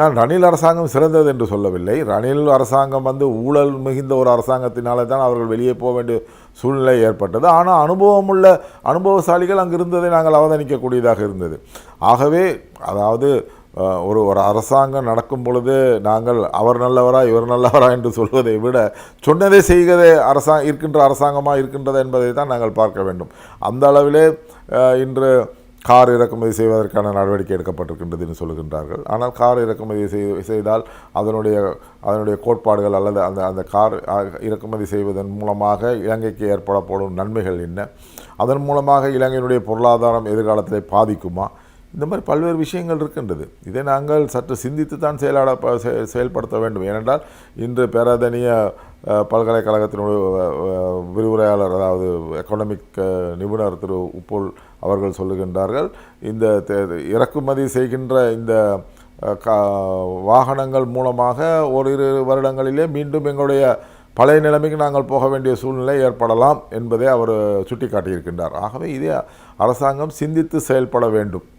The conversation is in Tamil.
நான் ரணில் அரசாங்கம் சிறந்தது என்று சொல்லவில்லை. ரணில் அரசாங்கம் வந்து ஊழல் மிகுந்த ஒரு அரசாங்கத்தினாலே தான் அவர்கள் வெளியே போக வேண்டிய சூழ்நிலை ஏற்பட்டது. ஆனால் அனுபவமுள்ள அனுபவசாலிகள் அங்கு இருந்ததை நாங்கள் அவதானிக்கக்கூடியதாக இருந்தது. ஆகவே அதாவது ஒரு ஒரு அரசாங்கம் நடக்கும் பொழுது நாங்கள் அவர் நல்லவரா இவர் நல்லவரா என்று சொல்வதை விட சொன்னதை செய்கிறதே அரசாங்க இருக்கின்ற அரசாங்கமாக இருக்கின்றது என்பதை தான் நாங்கள் பார்க்க வேண்டும். அந்த அளவிலே இன்று கார் இறக்குமதி செய்வதற்கான நடவடிக்கை எடுக்கப்பட்டிருக்கின்றது என்று சொல்லுகின்றார்கள். ஆனால் கார் இறக்குமதி செய் செய்தால் அதனுடைய அதனுடைய கோட்பாடுகள் அல்லது அந்த அந்த கார் இறக்குமதி செய்வதன் மூலமாக இலங்கைக்கு ஏற்படப்படும் நன்மைகள் என்ன? அதன் மூலமாக இலங்கையினுடைய பொருளாதாரம் எதிர்காலத்தில் பாதிக்குமா? இந்த மாதிரி பல்வேறு விஷயங்கள் இருக்கின்றது. இதை நாங்கள் சற்று சிந்தித்து தான் செயலாட செ- செயல்படுத்த வேண்டும். ஏனென்றால் இன்று பேராதனிய பல்கலைக்கழகத்தினுடைய விரிவுரையாளர் அதாவது எக்கனாமிக் நிபுணர் திரு உப்புல் அவர்கள் சொல்லுகின்றார்கள். இந்த தே- இறக்குமதி செய்கின்ற இந்த கா வாகனங்கள் மூலமாக ஓரிரு வருடங்களிலே மீண்டும் எங்களுடைய பழைய நிலைமைக்கு நாங்கள் போக வேண்டிய சூழ்நிலை ஏற்படலாம் என்பதை அவர் சுட்டிக்காட்டியிருக்கின்றார். ஆகவே இதே அரசாங்கம் சிந்தித்து செயல்பட வேண்டும்.